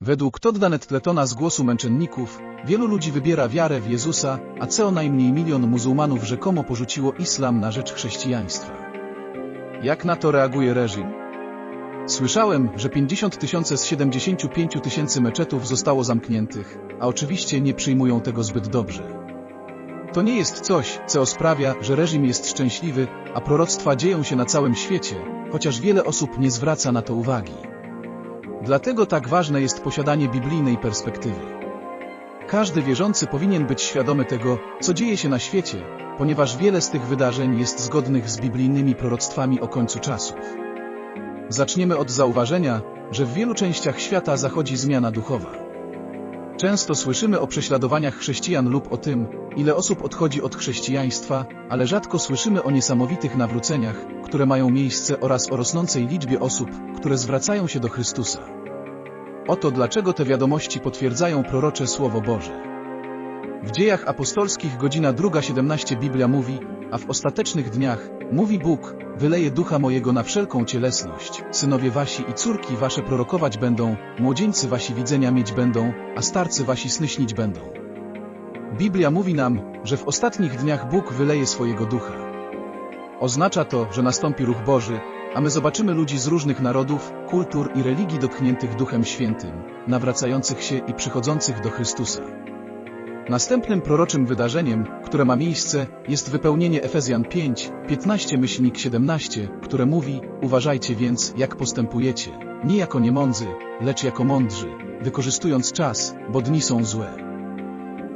Według Todda Nettletona z głosu męczenników, wielu ludzi wybiera wiarę w Jezusa, a co najmniej milion muzułmanów rzekomo porzuciło islam na rzecz chrześcijaństwa. Jak na to reaguje reżim? Słyszałem, że 50 tysięcy z 75 tysięcy meczetów zostało zamkniętych, a oczywiście nie przyjmują tego zbyt dobrze. To nie jest coś, co sprawia, że reżim jest szczęśliwy, a proroctwa dzieją się na całym świecie, chociaż wiele osób nie zwraca na to uwagi. Dlatego tak ważne jest posiadanie biblijnej perspektywy. Każdy wierzący powinien być świadomy tego, co dzieje się na świecie, ponieważ wiele z tych wydarzeń jest zgodnych z biblijnymi proroctwami o końcu czasów. Zaczniemy od zauważenia, że w wielu częściach świata zachodzi zmiana duchowa. Często słyszymy o prześladowaniach chrześcijan lub o tym, ile osób odchodzi od chrześcijaństwa, ale rzadko słyszymy o niesamowitych nawróceniach, które mają miejsce oraz o rosnącej liczbie osób, które zwracają się do Chrystusa. Oto dlaczego te wiadomości potwierdzają prorocze Słowo Boże. W dziejach apostolskich godzina 2.17 Biblia mówi, a w ostatecznych dniach, mówi Bóg, wyleje ducha mojego na wszelką cielesność, synowie wasi i córki wasze prorokować będą, młodzieńcy wasi widzenia mieć będą, a starcy wasi sny śnić będą. Biblia mówi nam, że w ostatnich dniach Bóg wyleje swojego ducha. Oznacza to, że nastąpi ruch Boży, a my zobaczymy ludzi z różnych narodów, kultur i religii dotkniętych Duchem Świętym, nawracających się i przychodzących do Chrystusa. Następnym proroczym wydarzeniem, które ma miejsce, jest wypełnienie Efezjan 5, 15 myślnik 17, które mówi, uważajcie więc, jak postępujecie, nie jako niemądrzy, lecz jako mądrzy, wykorzystując czas, bo dni są złe.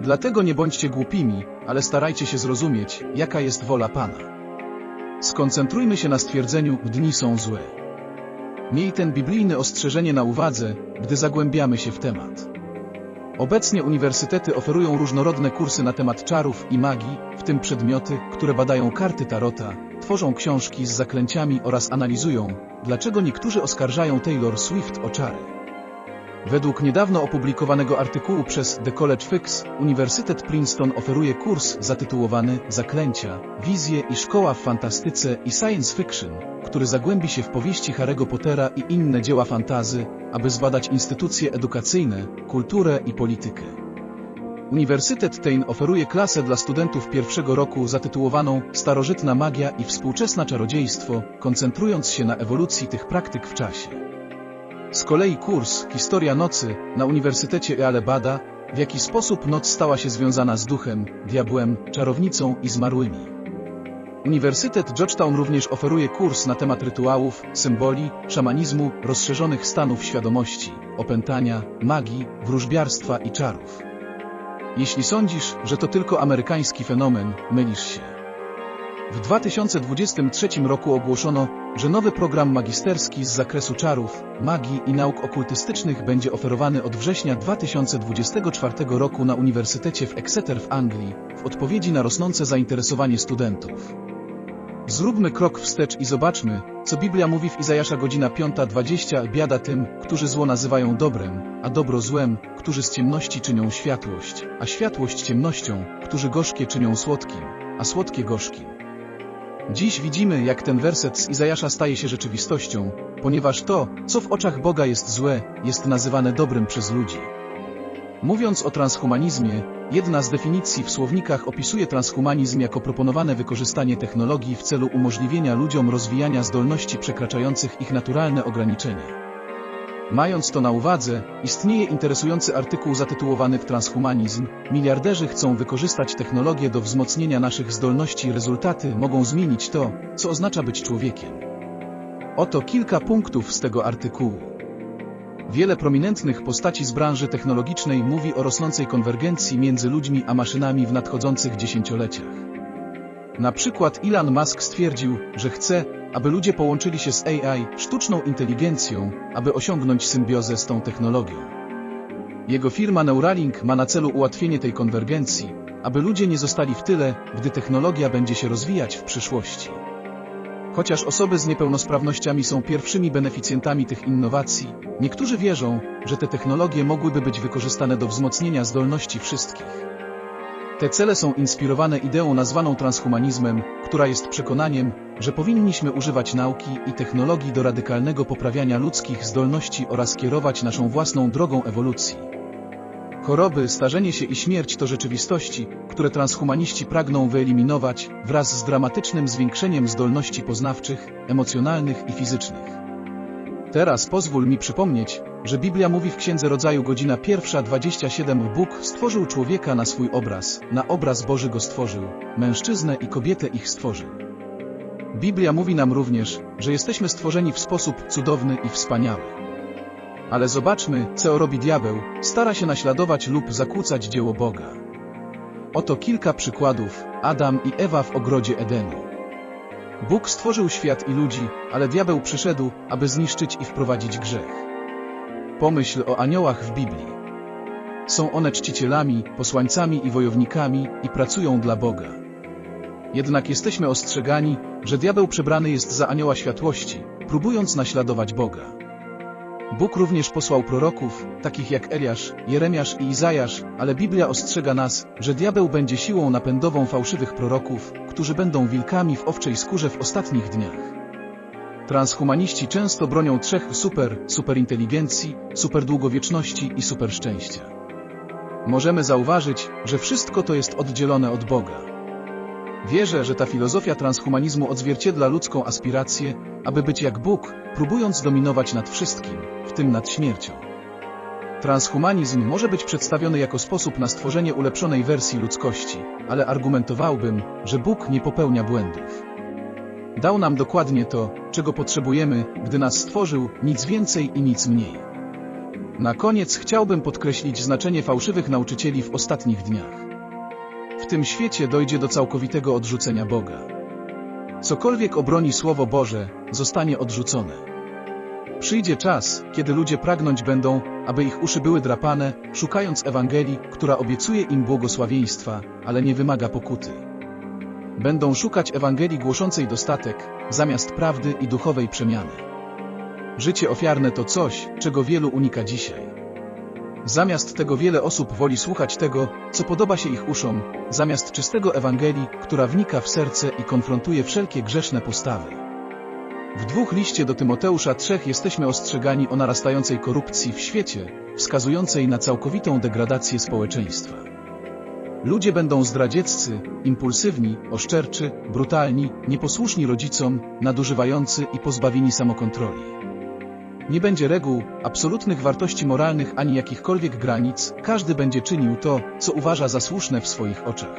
Dlatego nie bądźcie głupimi, ale starajcie się zrozumieć, jaka jest wola Pana. Skoncentrujmy się na stwierdzeniu, dni są złe. Miej ten biblijne ostrzeżenie na uwadze, gdy zagłębiamy się w temat. Obecnie uniwersytety oferują różnorodne kursy na temat czarów i magii, w tym przedmioty, które badają karty tarota, tworzą książki z zaklęciami oraz analizują, dlaczego niektórzy oskarżają Taylor Swift o czary. Według niedawno opublikowanego artykułu przez The College Fix, Uniwersytet Princeton oferuje kurs zatytułowany Zaklęcia, wizje i szkoła w fantastyce i science fiction, który zagłębi się w powieści Harry'ego Pottera i inne dzieła fantazy, aby zbadać instytucje edukacyjne, kulturę i politykę. Uniwersytet ten oferuje klasę dla studentów pierwszego roku zatytułowaną Starożytna magia i współczesne czarodziejstwo, koncentrując się na ewolucji tych praktyk w czasie. Z kolei kurs Historia Nocy na Uniwersytecie Eale bada, w jaki sposób noc stała się związana z duchem, diabłem, czarownicą i zmarłymi. Uniwersytet Georgetown również oferuje kurs na temat rytuałów, symboli, szamanizmu, rozszerzonych stanów świadomości, opętania, magii, wróżbiarstwa i czarów. Jeśli sądzisz, że to tylko amerykański fenomen, mylisz się. W 2023 roku ogłoszono, że nowy program magisterski z zakresu czarów, magii i nauk okultystycznych będzie oferowany od września 2024 roku na Uniwersytecie w Exeter w Anglii, w odpowiedzi na rosnące zainteresowanie studentów. Zróbmy krok wstecz i zobaczmy, co Biblia mówi w Izajasza godzina 5.20 Biada tym, którzy zło nazywają dobrem, a dobro złem, którzy z ciemności czynią światłość, a światłość ciemnością, którzy gorzkie czynią słodkim, a słodkie gorzkim. Dziś widzimy, jak ten werset z Izajasza staje się rzeczywistością, ponieważ to, co w oczach Boga jest złe, jest nazywane dobrym przez ludzi. Mówiąc o transhumanizmie, jedna z definicji w słownikach opisuje transhumanizm jako proponowane wykorzystanie technologii w celu umożliwienia ludziom rozwijania zdolności przekraczających ich naturalne ograniczenia. Mając to na uwadze, istnieje interesujący artykuł zatytułowany Transhumanizm. Miliarderzy chcą wykorzystać technologię do wzmocnienia naszych zdolności. Rezultaty mogą zmienić to, co oznacza być człowiekiem. Oto kilka punktów z tego artykułu. Wiele prominentnych postaci z branży technologicznej mówi o rosnącej konwergencji między ludźmi a maszynami w nadchodzących dziesięcioleciach. Na przykład Elon Musk stwierdził, że chce, aby ludzie połączyli się z AI, sztuczną inteligencją, aby osiągnąć symbiozę z tą technologią. Jego firma Neuralink ma na celu ułatwienie tej konwergencji, aby ludzie nie zostali w tyle, gdy technologia będzie się rozwijać w przyszłości. Chociaż osoby z niepełnosprawnościami są pierwszymi beneficjentami tych innowacji, niektórzy wierzą, że te technologie mogłyby być wykorzystane do wzmocnienia zdolności wszystkich. Te cele są inspirowane ideą nazwaną transhumanizmem, która jest przekonaniem, że powinniśmy używać nauki i technologii do radykalnego poprawiania ludzkich zdolności oraz kierować naszą własną drogą ewolucji. Choroby, starzenie się i śmierć to rzeczywistości, które transhumaniści pragną wyeliminować wraz z dramatycznym zwiększeniem zdolności poznawczych, emocjonalnych i fizycznych. Teraz pozwól mi przypomnieć, że Biblia mówi w Księdze Rodzaju godzina pierwsza 27 Bóg stworzył człowieka na swój obraz, na obraz Boży go stworzył, mężczyznę i kobietę ich stworzył. Biblia mówi nam również, że jesteśmy stworzeni w sposób cudowny i wspaniały. Ale zobaczmy, co robi diabeł, stara się naśladować lub zakłócać dzieło Boga. Oto kilka przykładów, Adam i Ewa w ogrodzie Edenu. Bóg stworzył świat i ludzi, ale diabeł przyszedł, aby zniszczyć i wprowadzić grzech. Pomyśl o aniołach w Biblii. Są one czcicielami, posłańcami i wojownikami i pracują dla Boga. Jednak jesteśmy ostrzegani, że diabeł przebrany jest za anioła światłości, próbując naśladować Boga. Bóg również posłał proroków, takich jak Eliasz, Jeremiasz i Izajasz, ale Biblia ostrzega nas, że diabeł będzie siłą napędową fałszywych proroków, którzy będą wilkami w owczej skórze w ostatnich dniach. Transhumaniści często bronią trzech super, superinteligencji, superdługowieczności i superszczęścia. Możemy zauważyć, że wszystko to jest oddzielone od Boga. Wierzę, że ta filozofia transhumanizmu odzwierciedla ludzką aspirację, aby być jak Bóg, próbując dominować nad wszystkim, w tym nad śmiercią. Transhumanizm może być przedstawiony jako sposób na stworzenie ulepszonej wersji ludzkości, ale argumentowałbym, że Bóg nie popełnia błędów. Dał nam dokładnie to, czego potrzebujemy, gdy nas stworzył, nic więcej i nic mniej. Na koniec chciałbym podkreślić znaczenie fałszywych nauczycieli w ostatnich dniach. Tym świecie dojdzie do całkowitego odrzucenia Boga. Cokolwiek obroni Słowo Boże, zostanie odrzucone. Przyjdzie czas, kiedy ludzie pragnąć będą, aby ich uszy były drapane, szukając Ewangelii, która obiecuje im błogosławieństwa, ale nie wymaga pokuty. Będą szukać Ewangelii głoszącej dostatek, zamiast prawdy i duchowej przemiany. Życie ofiarne to coś, czego wielu unika dzisiaj. Zamiast tego wiele osób woli słuchać tego, co podoba się ich uszom, zamiast czystego Ewangelii, która wnika w serce i konfrontuje wszelkie grzeszne postawy. W dwóch liście do Tymoteusza trzech jesteśmy ostrzegani o narastającej korupcji w świecie, wskazującej na całkowitą degradację społeczeństwa. Ludzie będą zdradzieccy, impulsywni, oszczerczy, brutalni, nieposłuszni rodzicom, nadużywający i pozbawieni samokontroli. Nie będzie reguł, absolutnych wartości moralnych ani jakichkolwiek granic, każdy będzie czynił to, co uważa za słuszne w swoich oczach.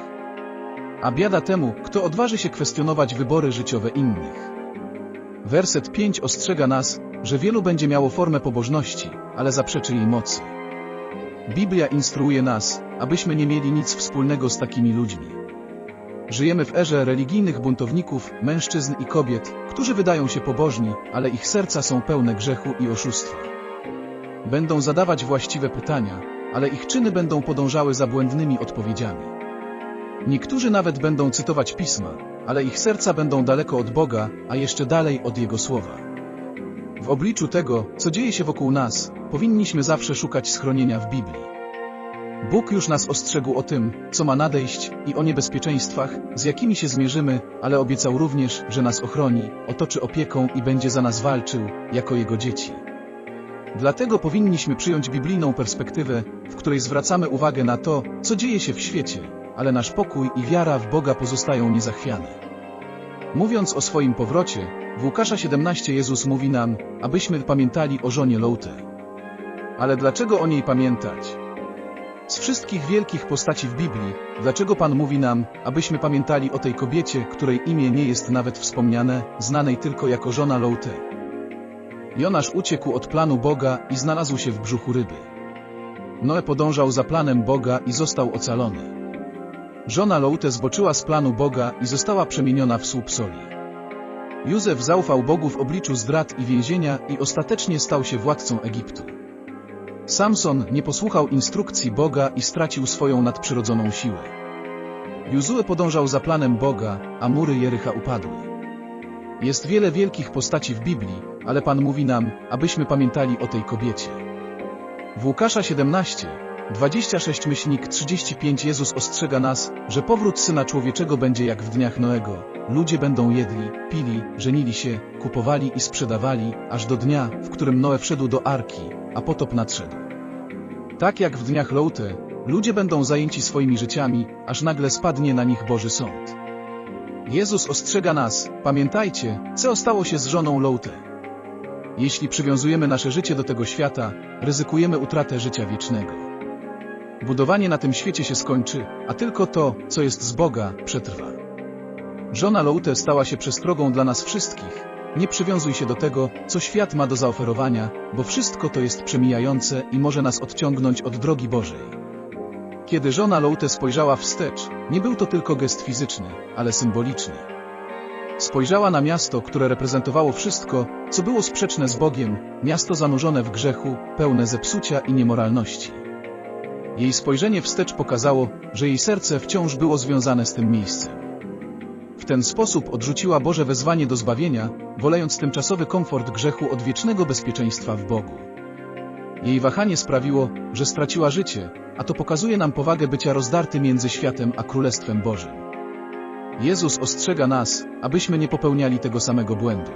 A biada temu, kto odważy się kwestionować wybory życiowe innych. Werset 5 ostrzega nas, że wielu będzie miało formę pobożności, ale zaprzeczy jej mocy. Biblia instruuje nas, abyśmy nie mieli nic wspólnego z takimi ludźmi. Żyjemy w erze religijnych buntowników, mężczyzn i kobiet, którzy wydają się pobożni, ale ich serca są pełne grzechu i oszustwa. Będą zadawać właściwe pytania, ale ich czyny będą podążały za błędnymi odpowiedziami. Niektórzy nawet będą cytować pisma, ale ich serca będą daleko od Boga, a jeszcze dalej od Jego słowa. W obliczu tego, co dzieje się wokół nas, powinniśmy zawsze szukać schronienia w Biblii. Bóg już nas ostrzegł o tym, co ma nadejść i o niebezpieczeństwach, z jakimi się zmierzymy, ale obiecał również, że nas ochroni, otoczy opieką i będzie za nas walczył, jako Jego dzieci. Dlatego powinniśmy przyjąć biblijną perspektywę, w której zwracamy uwagę na to, co dzieje się w świecie, ale nasz pokój i wiara w Boga pozostają niezachwiane. Mówiąc o swoim powrocie, w Łukasza 17 Jezus mówi nam, abyśmy pamiętali o żonie Loute. Ale dlaczego o niej pamiętać? Z wszystkich wielkich postaci w Biblii, dlaczego Pan mówi nam, abyśmy pamiętali o tej kobiecie, której imię nie jest nawet wspomniane, znanej tylko jako żona Loute? Jonasz uciekł od planu Boga i znalazł się w brzuchu ryby. Noe podążał za planem Boga i został ocalony. Żona Loute zboczyła z planu Boga i została przemieniona w słup soli. Józef zaufał Bogu w obliczu zdrad i więzienia i ostatecznie stał się władcą Egiptu. Samson nie posłuchał instrukcji Boga i stracił swoją nadprzyrodzoną siłę. Juzue podążał za planem Boga, a mury Jericha upadły. Jest wiele wielkich postaci w Biblii, ale Pan mówi nam, abyśmy pamiętali o tej kobiecie. W Łukasza 17, 26 myślnik 35 Jezus ostrzega nas, że powrót Syna Człowieczego będzie jak w dniach Noego. Ludzie będą jedli, pili, żenili się, kupowali i sprzedawali, aż do dnia, w którym Noe wszedł do Arki, a potop nadszedł. Tak jak w dniach Loute, ludzie będą zajęci swoimi życiami, aż nagle spadnie na nich Boży Sąd. Jezus ostrzega nas, pamiętajcie, co stało się z żoną Loute. Jeśli przywiązujemy nasze życie do tego świata, ryzykujemy utratę życia wiecznego. Budowanie na tym świecie się skończy, a tylko to, co jest z Boga, przetrwa. Żona Loute stała się przestrogą dla nas wszystkich. Nie przywiązuj się do tego, co świat ma do zaoferowania, bo wszystko to jest przemijające i może nas odciągnąć od drogi Bożej. Kiedy żona Loute spojrzała wstecz, nie był to tylko gest fizyczny, ale symboliczny. Spojrzała na miasto, które reprezentowało wszystko, co było sprzeczne z Bogiem, miasto zanurzone w grzechu, pełne zepsucia i niemoralności. Jej spojrzenie wstecz pokazało, że jej serce wciąż było związane z tym miejscem. W ten sposób odrzuciła Boże wezwanie do zbawienia, wolając tymczasowy komfort grzechu od wiecznego bezpieczeństwa w Bogu. Jej wahanie sprawiło, że straciła życie, a to pokazuje nam powagę bycia rozdarty między światem a Królestwem Bożym. Jezus ostrzega nas, abyśmy nie popełniali tego samego błędu.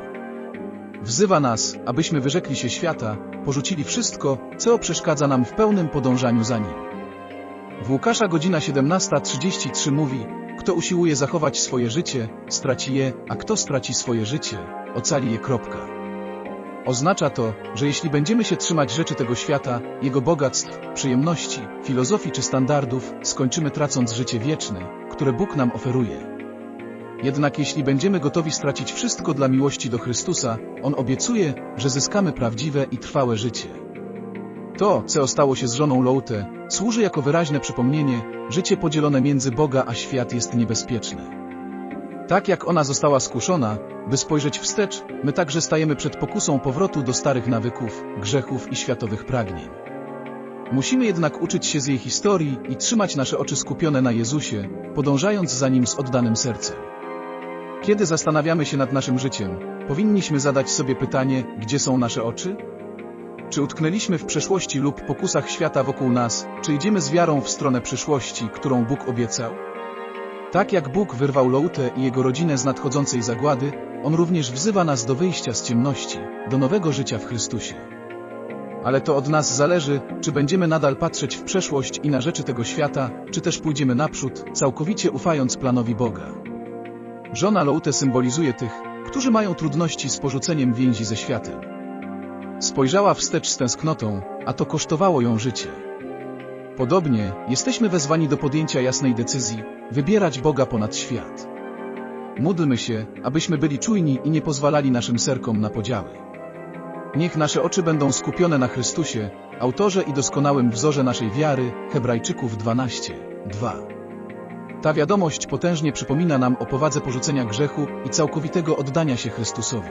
Wzywa nas, abyśmy wyrzekli się świata, porzucili wszystko, co przeszkadza nam w pełnym podążaniu za Nim. W Łukasza godzina 17.33 mówi, kto usiłuje zachować swoje życie, straci je, a kto straci swoje życie, ocali je. Kropka. Oznacza to, że jeśli będziemy się trzymać rzeczy tego świata, jego bogactw, przyjemności, filozofii czy standardów, skończymy tracąc życie wieczne, które Bóg nam oferuje. Jednak jeśli będziemy gotowi stracić wszystko dla miłości do Chrystusa, On obiecuje, że zyskamy prawdziwe i trwałe życie. To, co stało się z żoną Loute, służy jako wyraźne przypomnienie, życie podzielone między Boga a świat jest niebezpieczne. Tak jak ona została skuszona, by spojrzeć wstecz, my także stajemy przed pokusą powrotu do starych nawyków, grzechów i światowych pragnień. Musimy jednak uczyć się z jej historii i trzymać nasze oczy skupione na Jezusie, podążając za Nim z oddanym sercem. Kiedy zastanawiamy się nad naszym życiem, powinniśmy zadać sobie pytanie, gdzie są nasze oczy? Czy utknęliśmy w przeszłości lub pokusach świata wokół nas, czy idziemy z wiarą w stronę przyszłości, którą Bóg obiecał? Tak jak Bóg wyrwał Loutę i jego rodzinę z nadchodzącej zagłady, On również wzywa nas do wyjścia z ciemności, do nowego życia w Chrystusie. Ale to od nas zależy, czy będziemy nadal patrzeć w przeszłość i na rzeczy tego świata, czy też pójdziemy naprzód, całkowicie ufając planowi Boga. Żona Loute symbolizuje tych, którzy mają trudności z porzuceniem więzi ze światem. Spojrzała wstecz z tęsknotą, a to kosztowało ją życie. Podobnie, jesteśmy wezwani do podjęcia jasnej decyzji, wybierać Boga ponad świat. Módlmy się, abyśmy byli czujni i nie pozwalali naszym serkom na podziały. Niech nasze oczy będą skupione na Chrystusie, autorze i doskonałym wzorze naszej wiary, Hebrajczyków 12, 2. Ta wiadomość potężnie przypomina nam o powadze porzucenia grzechu i całkowitego oddania się Chrystusowi.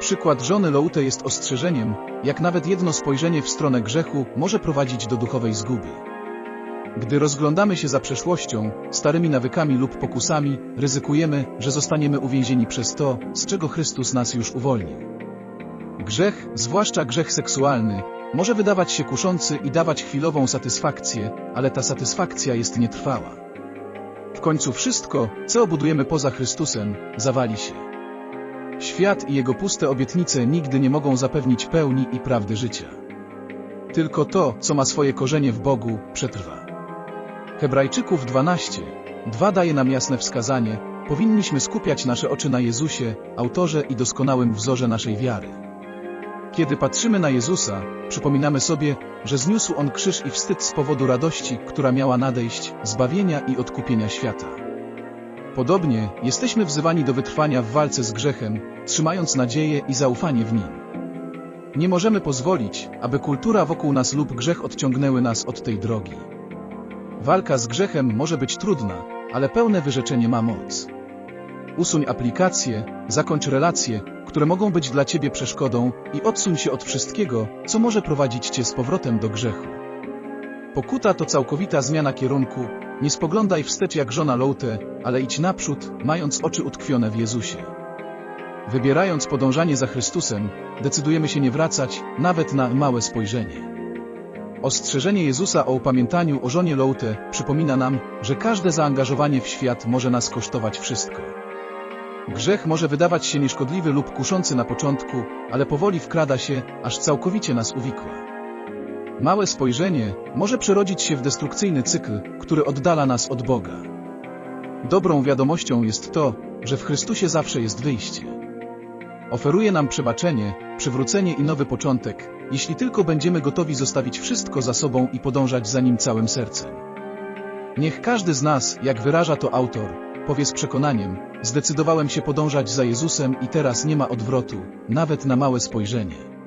Przykład żony Loute jest ostrzeżeniem, jak nawet jedno spojrzenie w stronę grzechu może prowadzić do duchowej zguby. Gdy rozglądamy się za przeszłością, starymi nawykami lub pokusami, ryzykujemy, że zostaniemy uwięzieni przez to, z czego Chrystus nas już uwolnił. Grzech, zwłaszcza grzech seksualny, może wydawać się kuszący i dawać chwilową satysfakcję, ale ta satysfakcja jest nietrwała. W końcu wszystko, co budujemy poza Chrystusem, zawali się. Świat i jego puste obietnice nigdy nie mogą zapewnić pełni i prawdy życia. Tylko to, co ma swoje korzenie w Bogu, przetrwa. Hebrajczyków 12, 2 daje nam jasne wskazanie, powinniśmy skupiać nasze oczy na Jezusie, autorze i doskonałym wzorze naszej wiary. Kiedy patrzymy na Jezusa, przypominamy sobie, że zniósł On krzyż i wstyd z powodu radości, która miała nadejść, zbawienia i odkupienia świata. Podobnie, jesteśmy wzywani do wytrwania w walce z grzechem, trzymając nadzieję i zaufanie w Nim. Nie możemy pozwolić, aby kultura wokół nas lub grzech odciągnęły nas od tej drogi. Walka z grzechem może być trudna, ale pełne wyrzeczenie ma moc. Usuń aplikacje, zakończ relacje, które mogą być dla Ciebie przeszkodą i odsuń się od wszystkiego, co może prowadzić Cię z powrotem do grzechu. Pokuta to całkowita zmiana kierunku, nie spoglądaj wstecz jak żona Loute, ale idź naprzód, mając oczy utkwione w Jezusie. Wybierając podążanie za Chrystusem, decydujemy się nie wracać, nawet na małe spojrzenie. Ostrzeżenie Jezusa o upamiętaniu o żonie Loute przypomina nam, że każde zaangażowanie w świat może nas kosztować wszystko. Grzech może wydawać się nieszkodliwy lub kuszący na początku, ale powoli wkrada się, aż całkowicie nas uwikła. Małe spojrzenie może przerodzić się w destrukcyjny cykl, który oddala nas od Boga. Dobrą wiadomością jest to, że w Chrystusie zawsze jest wyjście. Oferuje nam przebaczenie, przywrócenie i nowy początek, jeśli tylko będziemy gotowi zostawić wszystko za sobą i podążać za nim całym sercem. Niech każdy z nas, jak wyraża to autor, powie z przekonaniem, zdecydowałem się podążać za Jezusem i teraz nie ma odwrotu, nawet na małe spojrzenie.